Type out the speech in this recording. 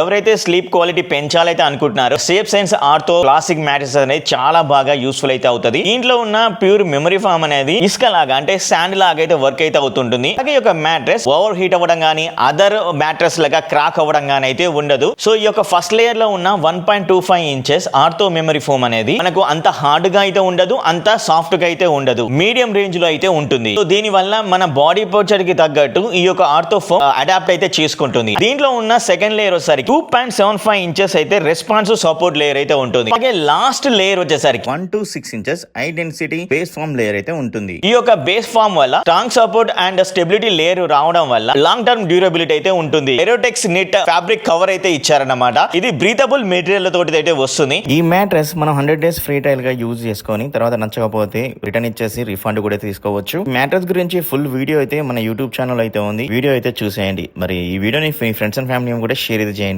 ఎవరైతే sleep quality పెంచాలైతే అనుకుంటున్నారో safe science ortho classic mattress అనేది చాలా బాగా యూస్ఫుల్ అయితే అవుతుంది. దీంట్లో ఉన్న ప్యూర్ మెమరీ ఫామ్ అనేది ఇసుక లాగా అంటే శాండ్ లాగా అయితే వర్క్ అయితే అవుతుంటుంది. అలాగే యొక్క మ్యాట్రెస్ ఓవర్ హీట్ అవ్వడం కానీ అదర్ మ్యాట్రెస్ లాగా క్రాక్ అవ్వడం కానీ అయితే ఉండదు. సో ఈ యొక్క ఫస్ట్ లేయర్లో ఉన్న one point two five inches ortho memory foam అనేది మనకు అంత హార్డ్గా అయితే ఉండదు అంత సాఫ్ట్గా అయితే ఉండదు. మీడియం రేంజ్లో అయితే ఉంటుంది. సో దీని వల్ల మన బాడీ పోచర్కి తగ్గట్టు ఈ యొక్క ఆర్థో ఫోమ్ అడాప్ట్ అయితే చేసుకుంటుంది. దీంట్లో ఉన్న second layer two point seven five inches అయితే రెస్పాన్సివ్ సపోర్ట్ లేయర్ అయితే ఉంటుంది. అలాగే లాస్ట్ లేయర్ వచ్చేసరికి one two six inches high density base foam layer అయితే ఉంటుంది. ఈ యొక్క బేస్ ఫామ్ వల్ల strong support and stability layer రావడం వల్ల లాంగ్ టర్మ్ డ్యూరబిలిటీ అయితే ఉంటుంది. ఎరోటెక్స్ నెట్ ఫ్యాబ్రిక్ కవర్ అయితే ఇచ్చారన్నమాట. ఇది బ్రీతబుల్ మెటీరియల్ తోటి అయితే వస్తుంది. ఈ మ్యాట్రెస్ మనం హండ్రెడ్ డేస్ ఫ్రీ ట్రయల్గా యూజ్ చేసుకొని తర్వాత నచ్చకపోతే రిటర్న్ ఇచ్చేసి రిఫండ్ కూడా తీసుకోవచ్చు. మ్యాట్రెస్ గురించి ఫుల్ వీడియో అయితే మన యూట్యూబ్ ఛానల్ అయితే ఉంది. వీడియో అయితే చూసేయండి. మరి ఈ వీడియోని మీ ఫ్రెండ్స్ అండ్ ఫ్యామిలీ కూడా షేర్ అయితే చేయండి.